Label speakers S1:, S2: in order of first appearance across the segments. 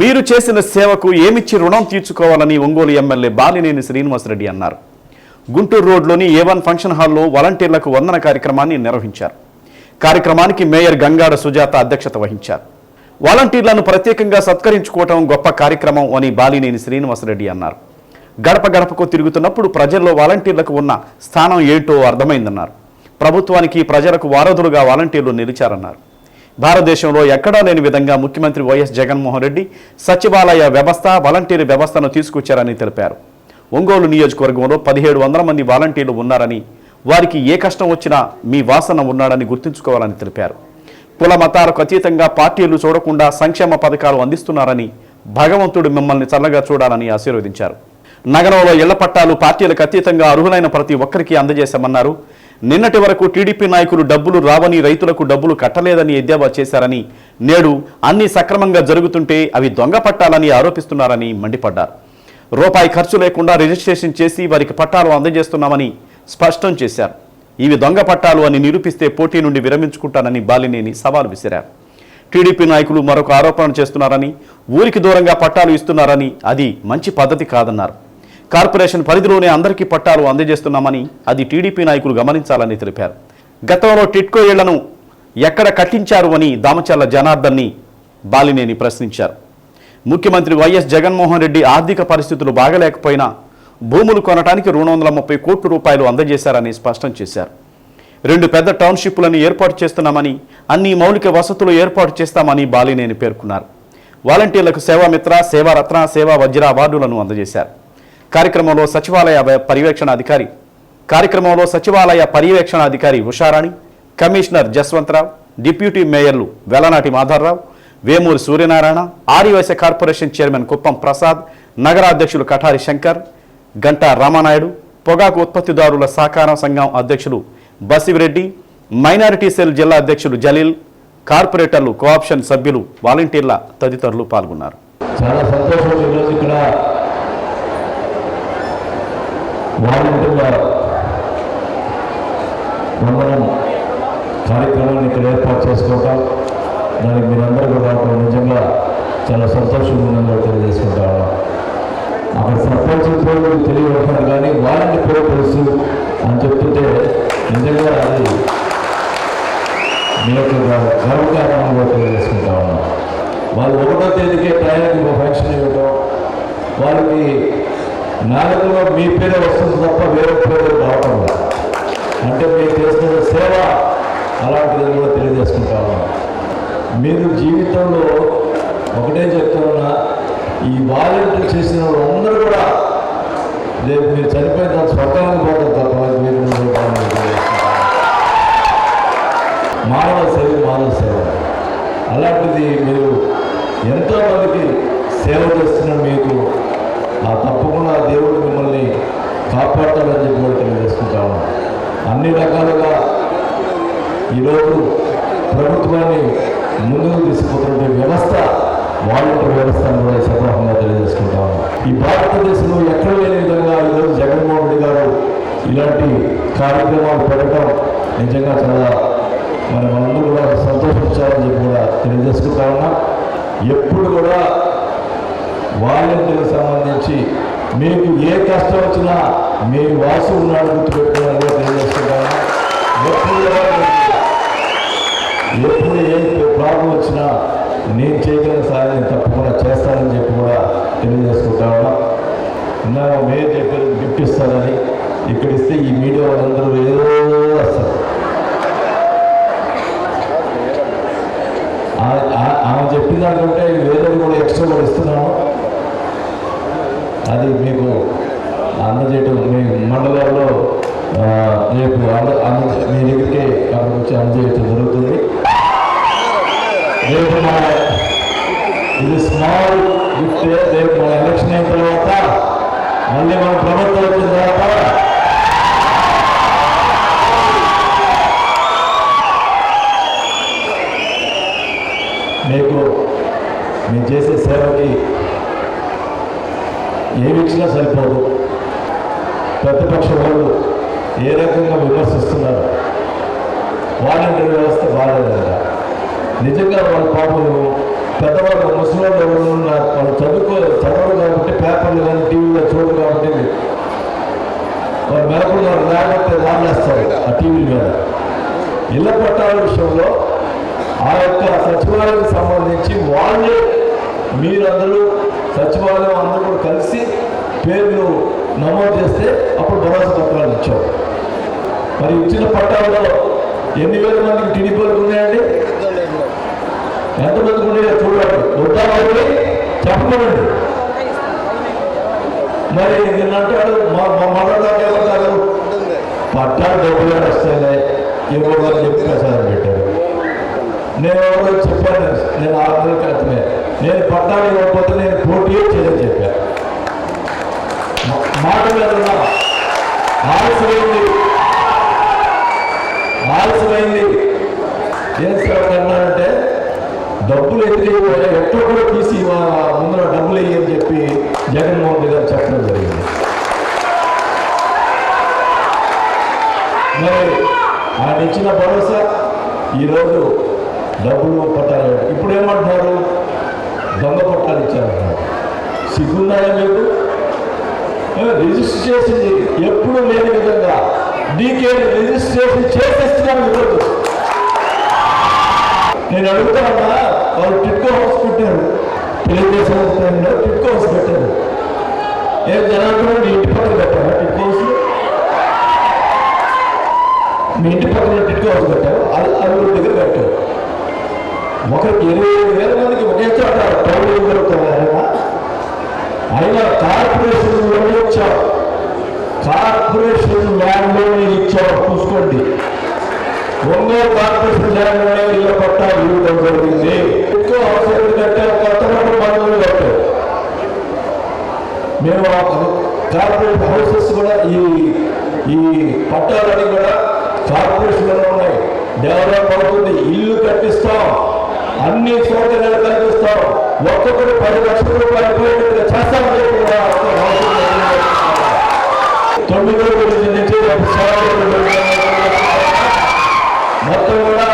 S1: మీరు చేసిన సేవకు ఏమిచ్చి రుణం తీర్చుకోవాలని ఒంగోలు ఎమ్మెల్యే బాలినేని శ్రీనివాసరెడ్డి అన్నారు. గుంటూరు రోడ్లోని ఏవన్ ఫంక్షన్ హాల్లో వాలంటీర్లకు వందన కార్యక్రమాన్ని నిర్వహించారు. కార్యక్రమానికి మేయర్ గంగాడ సుజాత అధ్యక్షత వహించారు. వాలంటీర్లను ప్రత్యేకంగా సత్కరించుకోవటం గొప్ప కార్యక్రమం అని బాలినేని శ్రీనివాసరెడ్డి అన్నారు. గడప గడపకు తిరుగుతున్నప్పుడు ప్రజల్లో వాలంటీర్లకు ఉన్న స్థానం ఏంటో అర్థమైందన్నారు. ప్రభుత్వానికి ప్రజలకు వారధులుగా వాలంటీర్లు నిలిచారన్నారు. భారతదేశంలో ఎక్కడా లేని విధంగా ముఖ్యమంత్రి వైఎస్ జగన్మోహన్ రెడ్డి సచివాలయ వ్యవస్థ వాలంటీర్ వ్యవస్థను తీసుకొచ్చారని తెలిపారు. ఒంగోలు నియోజకవర్గంలో పదిహేడు వందల మంది వాలంటీర్లు ఉన్నారని వారికి ఏ కష్టం వచ్చినా మీ వాసన ఉన్నాడని గుర్తుంచుకోవాలని తెలిపారు. కుల మతాలకు అతీతంగా పార్టీలు చూడకుండా సంక్షేమ పథకాలు అందిస్తున్నారని భగవంతుడు మిమ్మల్ని చల్లగా చూడాలని ఆశీర్వదించారు. నగరంలో ఇళ్ళ పట్టాలు పార్టీలకు అతీతంగా అర్హులైన ప్రతి ఒక్కరికి అందజేశామన్నారు. నిన్నటి వరకు టీడీపీ నాయకులు డబ్బులు రావని రైతులకు డబ్బులు కట్టలేదని ఎద్దేవా చేశారని నేడు అన్ని సక్రమంగా జరుగుతుంటే అవి దొంగ పట్టాలని ఆరోపిస్తున్నారని మండిపడ్డారు. రూపాయి ఖర్చు లేకుండా రిజిస్ట్రేషన్ చేసి వారికి పట్టాలు అందజేస్తున్నామని స్పష్టం చేశారు. ఇవి దొంగ పట్టాలు అని నిరూపిస్తే పోటీ నుండి విరమించుకుంటానని బాలినేని సవాల్ విసిరారు. టీడీపీ నాయకులు మరొక ఆరోపణ చేస్తున్నారని ఊరికి దూరంగా పట్టాలు ఇస్తున్నారని అది మంచి పద్ధతి కాదన్నారు. కార్పొరేషన్ పరిధిలోనే అందరికీ పట్టాలు అందజేస్తున్నామని అది టీడీపీ నాయకులు గమనించాలని తెలిపారు. గతంలో టిట్కో ఇళ్ళను ఎక్కడ కట్టించారు అని దామచర్ల జనార్దన్ని బాలినేని ప్రశ్నించారు. ముఖ్యమంత్రి వైఎస్ జగన్మోహన్ రెడ్డి ఆర్థిక పరిస్థితులు బాగలేకపోయినా భూములు కొనడానికి రెండు వందల ముప్పై కోట్ల రూపాయలు అందజేశారని స్పష్టం చేశారు. రెండు పెద్ద టౌన్షిప్లను ఏర్పాటు చేస్తున్నామని అన్ని మౌలిక వసతులు ఏర్పాటు చేస్తామని బాలినేని పేర్కొన్నారు. వాలంటీర్లకు సేవామిత్ర సేవారత్న సేవా వజ్ర అవార్డులను అందజేశారు. కార్యక్రమంలో సచివాలయ పర్యవేక్షణ అధికారి కార్యక్రమంలో సచివాలయ పర్యవేక్షణ అధికారి ఉషారాణి కమిషనర్ జస్వంతరావు డిప్యూటీ మేయర్లు వెలనాటి మాధవరావు వేమూరి సూర్యనారాయణ ఆర్యవైశ్య కార్పొరేషన్ చైర్మన్ కుప్పం ప్రసాద్ నగరాధ్యక్షులు కఠారి శంకర్ గంటా రామానాయుడు పొగాకు ఉత్పత్తిదారుల సహకార సంఘం అధ్యక్షులు బసివిరెడ్డి మైనారిటీ సెల్ జిల్లా అధ్యక్షులు జలీల్ కార్పొరేటర్లు కోఆప్షన్ సభ్యులు వాలంటీర్ల తదితరులు పాల్గొన్నారు.
S2: చాలా సంతోషం ఈరోజు ఇక్కడ వాలంటీర్ల మనం కార్యక్రమాన్ని ఇక్కడ ఏర్పాటు చేసుకోవటం దానికి మీరందరూ కూడా రావడం నిజంగా చాలా సంతోషంగా ఉందని తెలియజేసుకుంటాను. అక్కడ సర్పంచ్ పేరు తెలియవట్లేదు కానీ వాలంటీర్ కూడా తెలుసు అని చెప్తుంటే నిజంగా అది మీ యొక్క గర్వకారణంగా తెలియజేసుకుంటా ఉన్నాం. వాళ్ళు ఒకటో తేదీకే టయానికి ఒక ఫంక్షన్ ఇవ్వటం వాళ్ళకి నాలుగులో మీ పేరే వస్తుంది తప్ప వేరే పేరు రావటం అంటే మీరు చేస్తున్న సేవ అలాంటిది కూడా తెలియజేసుకుంటాను. మీరు జీవితంలో ఒకటే చెప్తున్నా ఈ వాలంటీర్ చేసిన వాళ్ళందరూ కూడా రేపు మీరు చనిపోయిన స్వర్గానికి పోతారు తప్ప మీరు మానవ సేవ మానవ సేవ. అలాంటిది మీరు ఎంతోమందికి సేవ చేస్తున్న మీకు ఆ తప్పకుండా దేవుడు మిమ్మల్ని కాపాడతాడని చెప్పి కూడా తెలియజేసుకుంటాము అన్ని రకాలుగా ఈరోజు ప్రభుత్వాన్ని ముందుకు తీసుకుపోతున్న వ్యవస్థ వాలంటీర్ వ్యవస్థ అని కూడా సందర్భంగా తెలియజేసుకుంటాము ఈ భారతదేశంలో ఎక్కడ లేని విధంగా ఈరోజు జగన్మోహన్ రెడ్డి గారు ఇలాంటి కార్యక్రమాలు పెట్టడం నిజంగా చాలా మరి వాలంటీర్కి సంబంధించి మీకు ఏ కష్టం వచ్చినా మీ వాసు ఉన్నాడు గుర్తుపెట్టుకోవాలని కూడా ఎప్పుడు ఏ ప్రాబ్లం వచ్చినా నేను చేయగలిగిన సాయం నేను తప్పకుండా చేస్తానని చెప్పి కూడా తెలియజేసుకుంటాను ఉన్నా. ఇందాక మేయర్ చెప్పారు గిఫ్ట్ ఇస్తానని ఇక్కడ ఇస్తే ఈ మీడియా వాళ్ళందరూ ఏదో వస్తారు ఆ- ఆ- ఆమె చెప్పిన దానికంటే వేరే కూడా ఎక్స్ట్రా కూడా ఇస్తున్నాను అది మీకు అందజేయటం మీ మండలాల్లో రేపు అంద అంద మీ దగ్గరికి అక్కడికి వచ్చి అందజేయటం జరుగుతుంది. రేపు మన ఇది స్మాల్ గిఫ్ట్ రేపు మన ఎలక్షన్ అయిన తర్వాత మళ్ళీ మన ప్రభుత్వం వచ్చిన తర్వాత మీకు మీరు చేసే సేవకి ఏ ఇచ్చినా సరిపోదు. ప్రతిపక్ష వాళ్ళు ఏ రకంగా విమర్శిస్తున్నారు? వాలంటీర్ వ్యవస్థ బాగాలేదా నిజంగా వాళ్ళ పాపలు పెద్దవాళ్ళు ముసలివాళ్ళు ఎవరు వాళ్ళు చదువుకో చదవరు కాబట్టి పేపర్లు కానీ టీవీలో చూడరు కాబట్టి వాళ్ళు మెలకులు లేకపోతే రాలేస్తారు ఆ టీవీ మీద. ఇళ్ళ పట్టాల విషయంలో ఆ యొక్క సచివాలయానికి సంబంధించి వాళ్ళే మీరందరూ సచివాలయం అందరూ కూడా కలిసి పేర్లు నమోదు చేస్తే అప్పుడు భరోసా పత్రాలు ఇచ్చాం. మరి ఇచ్చిన పట్టాల్లో ఎన్ని వేల మందికి టీడీపీలకు ఉన్నాయండి? ఎంతమందికి ఉన్నాయో చూడండి. వద్దా మరి మరి నిన్న అంటాడు మా మా మనదాకా ఏమంటారు పట్టాలు డబ్బులు వస్తాయి ఇవ్వదని చెప్పి ప్రసారం పెట్టారు. నేను ఎవరో చెప్పాను నేను ఆరు నెలల క్రితమే. నేను పట్టాలు ఇవ్వకపోతే నేను పోటీ చేయని చెప్పాను మాట మీద ఆలస్యమైంది ఆలస్యమైంది ఏం సార్ అన్నారంటే డబ్బులు ఎదురైపోయా ఎప్పుడు కూడా తీసి మా ముందర డబ్బులు వేయని చెప్పి జగన్మోహన్ రెడ్డి గారు చెప్పడం జరిగింది. మరి ఆయన ఇచ్చిన భరోసా ఈరోజు డబ్బులు పట్టాలి. ఇప్పుడు ఏమంటున్నారు దొంగ పట్టాలు ఇచ్చారంటున్నారు సిగ్గున్నాయా మీకు? రిజిస్టర్ చేసింది ఎప్పుడు లేని విధంగా నీకే రిజిస్ట్రేషన్ చేసేస్తున్నాను ఈరోజు నేను అడుగుతానన్నా వాళ్ళు టిక్కో హౌస్ పెట్టారు. తెలుగుదేశం టైంలో టిట్కో హౌస్ పెట్టారు. ఏం జనాలు నీ ఇంటి పక్కన పెట్టారా టిక్కో హౌస్? మీ ఇంటి పక్కన టిక్కో హౌస్ పెట్టారు. అల్లు దగ్గర పెట్టారు. ఒకరికి ఇరవై ఐదు వేల మందికి ఒకే చోట టౌన్ ఇవ్వగలుగుతారు అయినా కార్పొరేషన్లోనే ఇచ్చాం కార్పొరేషన్ ల్యాండ్లోనే ఇచ్చాం చూసుకోండి. ఒంగోలు కార్పొరేషన్ ల్యాండ్లోనే ఇళ్ళ పట్టా ఇవ్వడం జరిగింది. ఎక్కువ అవసరం కట్టారు కొత్త బంధువులు కట్టారు మేము కార్పొరేట్ హౌసెస్ కూడా ఈ ఈ పట్టాలన్నీ కూడా కార్పొరేషన్లో ఉన్నాయి. డెవలప్ అవుతుంది. ఇల్లు కట్టిస్తాం. అన్ని సౌకర్యాలు కల్పిస్తాం. ఒక్కొక్కటి పది లక్షల రూపాయలు పోయేట్టుగా చేస్తామని చెప్పి నుంచి మొత్తం కూడా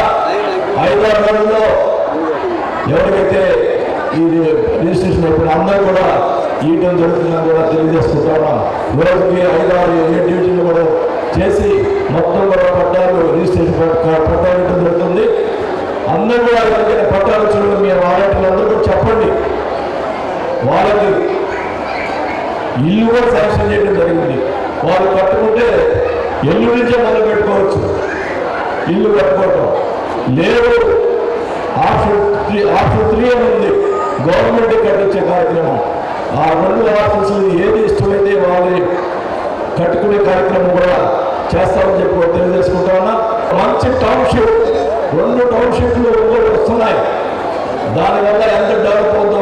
S2: హైదరాబాద్లో ఎవరికైతే ఇది రిజిస్ట్రేషన్ అయిపోయిన అందరూ కూడా ఇవ్వడం జరుగుతుందని కూడా తెలియజేసుకుంటా ఉన్నాం. కూడా శాంక్షన్ చేయడం జరిగింది. వాళ్ళు కట్టుకుంటే ఎల్లు నుంచే మొదలు పెట్టుకోవచ్చు. ఇల్లు కట్టుకోవటం. లేదు ఆప్షన్ త్రీ ఆప్షన్ త్రీ అని ఉంది. గవర్నమెంట్ కట్టించే కార్యక్రమం. ఆ రెండు ఆప్షన్స్ ఏది ఇష్టమైతే వాళ్ళని కట్టుకునే కార్యక్రమం కూడా చేస్తామని చెప్పి కూడా తెలియజేసుకుంటా ఉన్నా. మంచి టౌన్షిప్ రెండు టౌన్షిప్లు వస్తున్నాయి. దానివల్ల ఎంత డెవలప్ అవుతుందో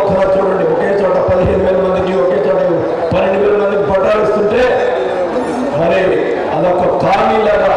S2: আমিলা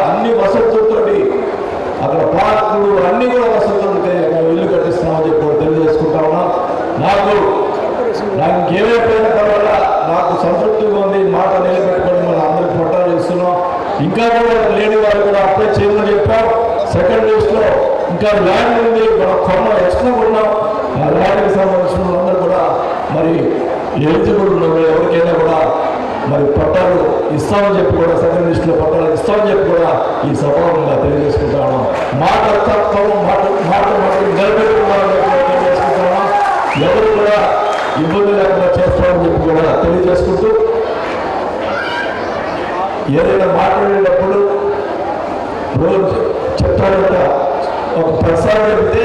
S2: ఇస్తామని చెప్పి కూడా సెకండ్ లిస్టులో పట్టాలు ఇస్తామని చెప్పి కూడా ఈ సభాముగా తెలియజేసుకుంటాను మాట తత్వం మాట మాట మాట నిలబెట్టుకున్నామని చెప్పి ఎవరు కూడా ఇబ్బంది లేకుండా చేస్తామని చెప్పి కూడా తెలియజేసుకుంటూ ఏదైనా మాట్లాడేటప్పుడు రోజు చెప్తారంట ఒక ప్రసారం చెప్తే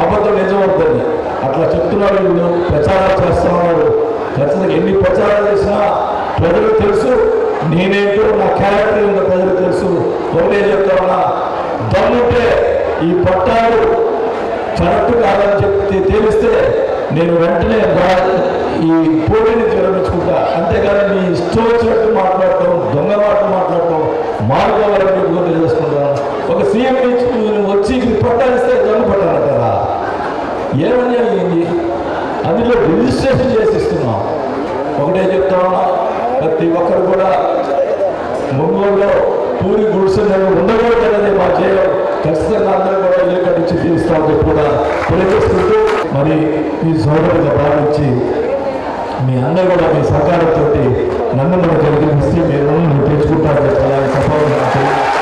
S2: అబద్ధం నిజం అవుతుంది అట్లా చెప్తున్నారు వీళ్ళు ప్రచారాలు చేస్తున్నారు. ఖచ్చితంగా ఎన్ని ప్రచారాలు చేసినా ప్రజలకు తెలుసు నేనేంటో నా క్యారెక్టర్ ఏంటో ప్రజలకు తెలుసు. ఒకటే చెప్తా ఉన్నా దమ్ముంటే ఈ పట్టాలు కరెక్ట్ కాదని చెప్తే తేలిస్తే నేను వెంటనే ఈ పోటీని విరమించుకుంటా అంతేగాని నీ ఇష్టం వచ్చినట్టు మాట్లాడటం దొంగ మాటలు మాట్లాడటం మార్గవాలని కూడా తెలియజేసుకుంటాను ఒక సీఎం నుంచి వచ్చి ఇది పట్టాలిస్తే దొంగ కదా. ఏమని అయ్యింది? అందులో రిజిస్ట్రేషన్ చేసి ఇస్తున్నాం. ఒకటే చెప్తా ఉన్నా ప్రతి ఒక్కరు కూడా ఒంగోలులో పూరి గుడిసెలు ఉండకూడదనేది మా చేయం ఖచ్చితంగా అందరూ కూడా ఇల్లు కట్టించి తీరుస్తామని కూడా తెలియజేసుకుంటూ మరి ఈ సోదరుగా భావించి మీ అందరూ కూడా మీ సహకారంతో నన్ను మనం కలిగిస్తే మీరు నన్ను తెచ్చుకుంటారని చెప్పాలని చెప్పాలి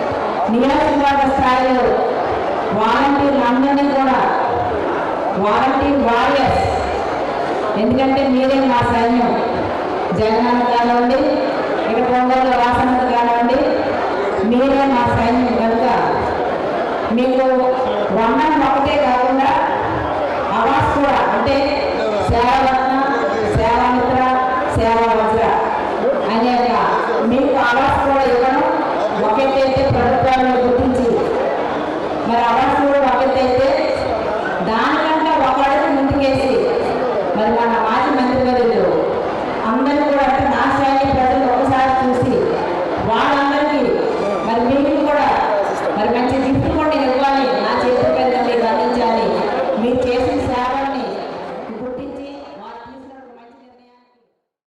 S3: నియోజకవర్గ స్థాయిలో వాలంటీర్ అందరినీ కూడా వాలంటీర్ వారియర్స్. ఎందుకంటే మీరే మా సైన్యం. జగన్ ఉండి